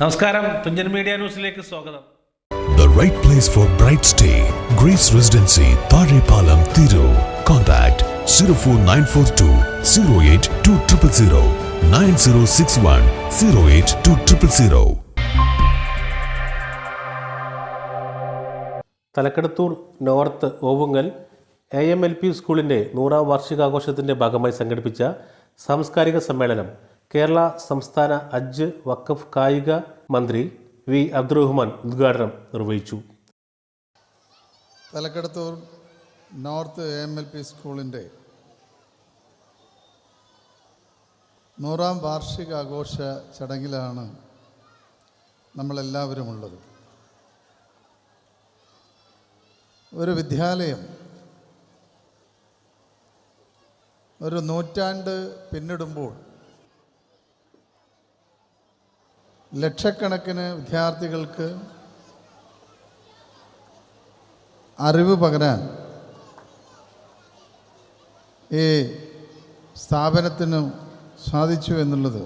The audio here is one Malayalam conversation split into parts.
നമസ്കാരം തുഞ്ചൻ മീഡിയ ന്യൂസിലേക്ക് സ്വാഗതം The right place for bright stay. Grace Residency, Parepalam, Thiru. Contact 04942 08200 9061 08200. Thalakkaduthur north Ovungal A M L P സ്കൂളിന്റെ നൂറാം വാർഷികാഘോഷത്തിന്റെ ഭാഗമായി സംഘടിപ്പിച്ച സാംസ്കാരിക സമ്മേളനം കേരള സംസ്ഥാന അജ്ജ് വഖഫ് കായിക മന്ത്രി വി അബ്ദുറഹ്മാൻ ഉദ്ഘാടനം നിർവഹിച്ചു. Thalakkaduthur north A L P സ്കൂളിന്റെ നൂറാം വാർഷികാഘോഷ ചടങ്ങിലാണ് നമ്മളെല്ലാവരും ഉള്ളത് ഒരു വിദ്യാലയം ഒരു നൂറ്റാണ്ട് പിന്നിടുമ്പോൾ ലക്ഷക്കണക്കിന് വിദ്യാർത്ഥികൾക്ക് അറിവ് പകരാൻ ഈ സ്ഥാപനത്തിന് സാധിച്ചു എന്നുള്ളത്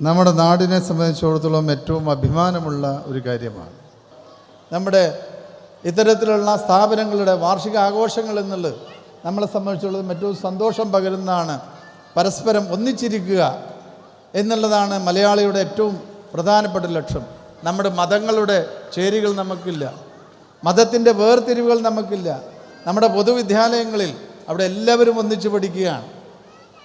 നമ്മുടെ നാടിനെ സംബന്ധിച്ചിടത്തോളം ഏറ്റവും അഭിമാനമുള്ള ഒരു കാര്യമാണ്. നമ്മുടെ ഇത്തരത്തിലുള്ള സ്ഥാപനങ്ങളുടെ വാർഷിക ആഘോഷങ്ങൾ എന്നുള്ളത് നമ്മളെ സംബന്ധിച്ചുള്ളത് ഏറ്റവും സന്തോഷം പകരുന്നതാണ്. പരസ്പരം ഒന്നിച്ചിരിക്കുക എന്നുള്ളതാണ് മലയാളിയുടെ ഏറ്റവും പ്രധാനപ്പെട്ട ലക്ഷ്യം. നമ്മുടെ മതങ്ങളുടെ ചേരികൾ നമുക്കില്ല. മതത്തിന്റെ വേർതിരിവുകൾ നമുക്കില്ല. നമ്മുടെ പൊതുവിദ്യാലയങ്ങളിൽ അവിടെ എല്ലാവരും ഒന്നിച്ച് പഠിക്കുകയാണ്.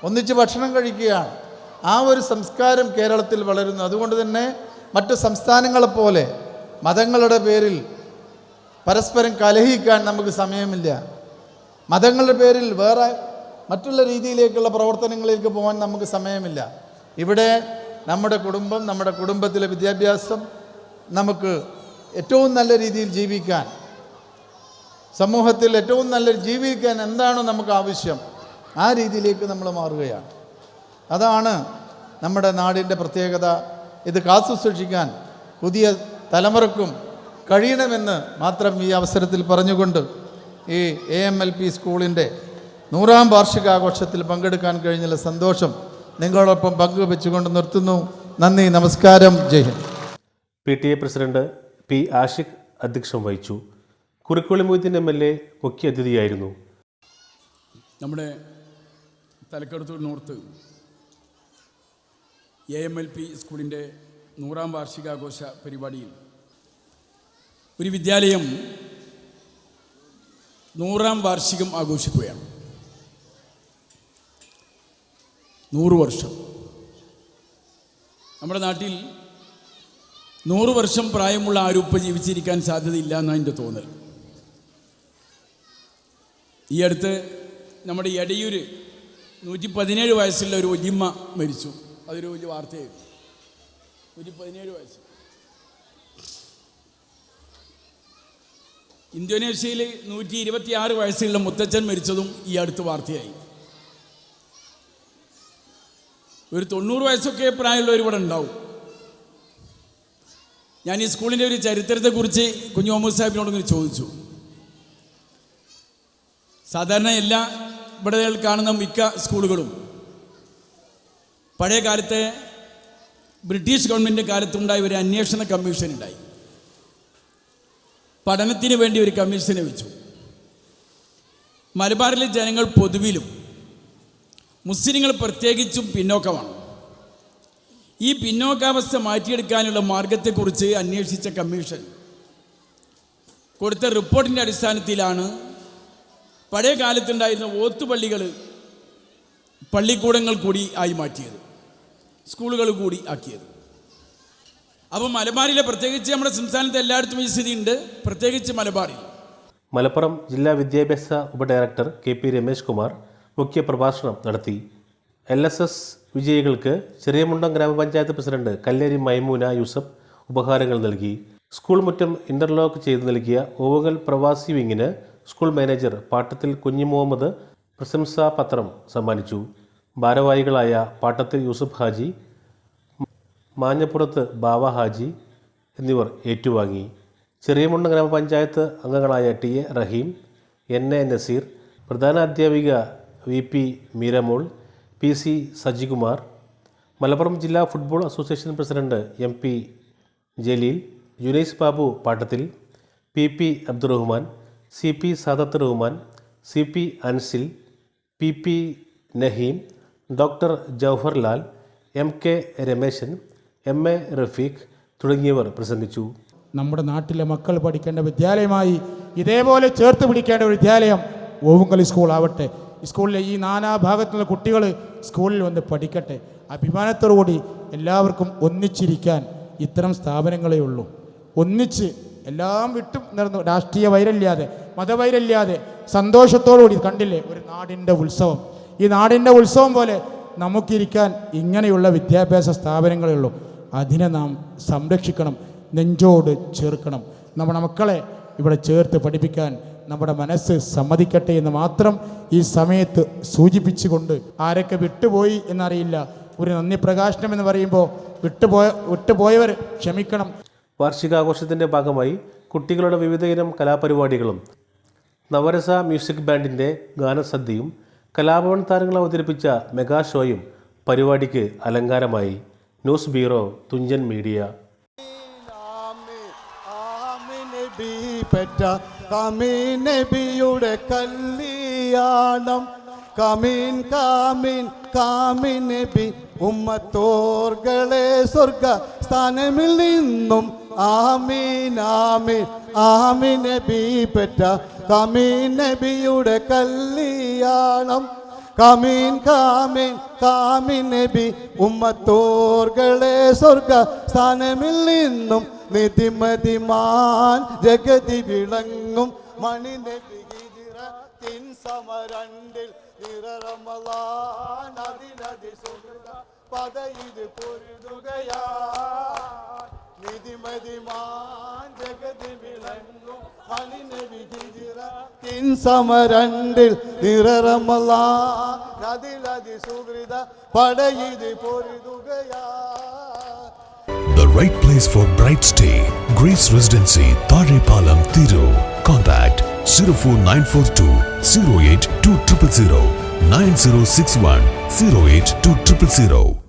ഒന്നിച്ച് ഭക്ഷണം കഴിക്കുകയാണ്. ആ ഒരു സംസ്കാരം കേരളത്തിൽ വളരുന്നു. അതുകൊണ്ട് തന്നെ മറ്റു സംസ്ഥാനങ്ങളെപ്പോലെ മതങ്ങളുടെ പേരിൽ പരസ്പരം കലഹിക്കാൻ നമുക്ക് സമയമില്ല. മതങ്ങളുടെ പേരിൽ വേറെ മറ്റുള്ള രീതിയിലേക്കുള്ള പ്രവർത്തനങ്ങളിലേക്ക് പോകാൻ നമുക്ക് സമയമില്ല. ഇവിടെ നമ്മുടെ കുടുംബം നമ്മുടെ കുടുംബത്തിലെ വിദ്യാഭ്യാസം നമുക്ക് ഏറ്റവും നല്ല രീതിയിൽ ജീവിക്കാൻ സമൂഹത്തിൽ ഏറ്റവും നല്ല ജീവിക്കാൻ എന്താണോ നമുക്ക് ആവശ്യം ആ രീതിയിലേക്ക് നമ്മൾ മാറുകയാണ്. അതാണ് നമ്മുടെ നാടിന്റെ പ്രത്യേകത. ഇത് കാത്തു സൂക്ഷിക്കാൻ പുതിയ തലമുറക്കും കഴിയണമെന്ന് മാത്രം ഈ അവസരത്തിൽ പറഞ്ഞുകൊണ്ട് ഈ എ എം എൽ പി സ്കൂളിന്റെ നൂറാം വാർഷികാഘോഷത്തിൽ പങ്കെടുക്കാൻ കഴിഞ്ഞുള്ള സന്തോഷം നിങ്ങളോടൊപ്പം പങ്കുവെച്ചുകൊണ്ട് നിർത്തുന്നു. നന്ദി നമസ്കാരം. Jai Hind. P T A president P Ashiq അധ്യക്ഷം വഹിച്ചു. Kurikkoli Moideen M L A മുഖ്യ അതിഥിയായിരുന്നു. നമ്മുടെ Thalakkaduthur north A M L P സ്കൂളിന്റെ നൂറാം വാർഷികാഘോഷ പരിപാടിയിൽ ഒരു വിദ്യാലയം നൂറാം വാർഷികം ആഘോഷിക്കുകയാണ്. നൂറ് വർഷം. നമ്മുടെ നാട്ടിൽ നൂറ് വർഷം പ്രായമുള്ള ആരും ഇപ്പം ജീവിച്ചിരിക്കാൻ സാധ്യതയില്ല എന്നാണ് എന്റെ തോന്നൽ. ഈ അടുത്ത് നമ്മുടെ എടയൂര് നൂറ്റി പതിനേഴ് വയസ്സുള്ള ഒരു ഒലിമ്മ മരിച്ചു. അതൊരു വലിയ വാർത്തയായിരുന്നു. നൂറ്റി പതിനേഴ് വയസ്സ്. ഇന്തോനേഷ്യയിൽ നൂറ്റി ഇരുപത്തിയാറ് വയസ്സുള്ള മുത്തച്ഛൻ മരിച്ചതും ഈ അടുത്ത് വാർത്തയായി. ഒരു തൊണ്ണൂറ് വയസ്സൊക്കെ പ്രായമുള്ളവർ ഇവിടെ ഉണ്ടാവും. ഞാൻ ഈ സ്കൂളിന്റെ ഒരു ചരിത്രത്തെക്കുറിച്ച് കുഞ്ഞു മുഹമ്മദ് സാഹിബിനോടൊന്ന് ചോദിച്ചു. സാധാരണ എല്ലാ ഇവിടെ കാണുന്ന മിക്ക സ്കൂളുകളും പഴയ കാലത്തെ ബ്രിട്ടീഷ് ഗവൺമെന്റ് കാലത്തുണ്ടായ ഒരു അന്വേഷണ കമ്മീഷൻ ഉണ്ടായി. പഠനത്തിന് വേണ്ടി ഒരു കമ്മീഷനെ വെച്ചു മലബാറിലെ ജനങ്ങൾ പൊതുവിലും മുസ്ലിങ്ങൾ പ്രത്യേകിച്ചും പിന്നോക്കമാണ്. ഈ പിന്നോക്കാവസ്ഥ മാറ്റിയെടുക്കാനുള്ള മാർഗത്തെക്കുറിച്ച് അന്വേഷിച്ച കമ്മീഷൻ കൊടുത്ത റിപ്പോർട്ടിന്റെ അടിസ്ഥാനത്തിലാണ് പഴയ കാലത്തുണ്ടായിരുന്ന ഓത്തുപള്ളികൾ പള്ളിക്കൂടങ്ങൾ കൂടി ആയി മാറ്റിയത് സ്കൂളുകൾ കൂടി ആക്കിയത്. അപ്പോൾ മലബാറിലെ പ്രത്യേകിച്ച് നമ്മുടെ സംസ്ഥാനത്ത് എല്ലായിടത്തും ഈ സ്ഥിതിയുണ്ട് പ്രത്യേകിച്ച് മലബാറിൽ. മലപ്പുറം ജില്ലാ വിദ്യാഭ്യാസ ഉപഡയറക്ടർ കെ പി രമേശ് കുമാർ മുഖ്യപ്രഭാഷണം നടത്തി എൽ എസ് എസ് വിജയികൾക്ക് ചെറിയമുണ്ടം ഗ്രാമപഞ്ചായത്ത് പ്രസിഡന്റ് കല്ലേരി മൈമൂന യൂസഫ് ഉപഹാരങ്ങൾ നൽകി. സ്കൂൾ മുറ്റം ഇന്റർലോക്ക് ചെയ്ത് നൽകിയ ഓവുകൾ പ്രവാസി വിങ്ങിന് സ്കൂൾ മാനേജർ പാട്ടത്തിൽ കുഞ്ഞു മുഹമ്മദ് പ്രശംസാപത്രം സമ്മാനിച്ചു. ഭാരവാഹികളായ പാട്ടത്തിൽ യൂസഫ് ഹാജി മാഞ്ഞപ്പുറത്ത് ബാവ ഹാജി എന്നിവർ ഏറ്റുവാങ്ങി. ചെറിയമുണ്ട ഗ്രാമപഞ്ചായത്ത് അംഗങ്ങളായ T A Raheem N A Naseer പ്രധാന അധ്യാപിക V P Meeramol P C Sajikumar Malappuram ജില്ലാ football association president M P Jaleel Younis Babu Pattathil P P Abdurahiman C P Sadath Rahman C P Ansil P P Naheem doctor Jauharlal M K Rameshan M A Rafeeq തുടങ്ങിയവർ പ്രസംഗിച്ചു. നമ്മുടെ നാട്ടിലെ മക്കൾ പഠിക്കേണ്ട വിദ്യാലയമായി ഇതേപോലെ ചേർത്ത് പിടിക്കേണ്ട ഒരു വിദ്യാലയം ഓവുങ്കലി സ്കൂൾ ആവട്ടെ. സ്കൂളിലെ ഈ നാനാ ഭാഗത്തുള്ള കുട്ടികൾ സ്കൂളിൽ വന്ന് പഠിക്കട്ടെ. അഭിമാനത്തോടുകൂടി എല്ലാവർക്കും ഒന്നിച്ചിരിക്കാൻ ഇത്തരം സ്ഥാപനങ്ങളേ ഉള്ളൂ. ഒന്നിച്ച് എല്ലാം വിട്ടും നടന്നു. രാഷ്ട്രീയ വൈരല്ലാതെ മതവൈരല്ലാതെ സന്തോഷത്തോടുകൂടി കണ്ടില്ലേ? ഒരു നാടിന്റെ ഉത്സവം. ഈ നാടിന്റെ ഉത്സവം പോലെ നമുക്കിരിക്കാൻ ഇങ്ങനെയുള്ള വിദ്യാഭ്യാസ സ്ഥാപനങ്ങളേ ഉള്ളൂ. അതിനെ നാം സംരക്ഷിക്കണം നെഞ്ചോട് ചേർക്കണം. നമ്മുടെ മക്കളെ ഇവിടെ ചേർത്ത് പഠിപ്പിക്കാൻ നമ്മുടെ മനസ്സ് സമ്മതിക്കട്ടെ എന്ന് മാത്രം ഈ സമയത്ത് സൂചിപ്പിച്ചുകൊണ്ട് ആരൊക്കെ വിട്ടുപോയി എന്നറിയില്ല. ഒരു നന്ദി പ്രകാശനം എന്ന് പറയുമ്പോൾ വിട്ടുപോയ വിട്ടുപോയവർ ക്ഷമിക്കണം. വാർഷികാഘോഷത്തിന്റെ ഭാഗമായി കുട്ടികളുടെ വിവിധയിനം കലാപരിപാടികളും നവരസ മ്യൂസിക് ബാൻഡിന്റെ ഗാനസദ്യയും കലാഭവൻ താരങ്ങൾ അവതരിപ്പിച്ച മെഗാ ഷോയും പരിപാടിക്ക് അലങ്കാരമായി. ന്യൂസ് ബ്യൂറോ തുഞ്ചൻ മീഡിയ നബി പെറ്റ കമീൻ നബിയുടെ കല്യാണം. കമീൻ കാമീൻ കാമീൻ നബി ഉമ്മത്തോർകളെ സ്വർഗ സ്ഥാനമിൽ നിന്നും ആമീൻ ആമീൻ ആമീൻ നബി പെറ്റ കമീൻ നബിയുടെ കല്യാണം. കാമീൻ കാമീൻ കാമീൻ നബി ഉമ്മത്തോർകളെ സ്വർഗ സ്ഥാനമിൽ നിന്നും നിതിമതിമാൻ ജഗതി വിളങ്ങും. മണി നബി തിൻ സമരണ്ടിൽ ജഗതി വിളങ്ങും. മണി സമരണ്ടിൽ നിറമലാൻ അതിലതി സുഹൃത പട ഇത് പൊരുതുകയാ right place for bright stay. Grace Residency, Parepalam, Thiru. Contact 04942 08200 9061 08200.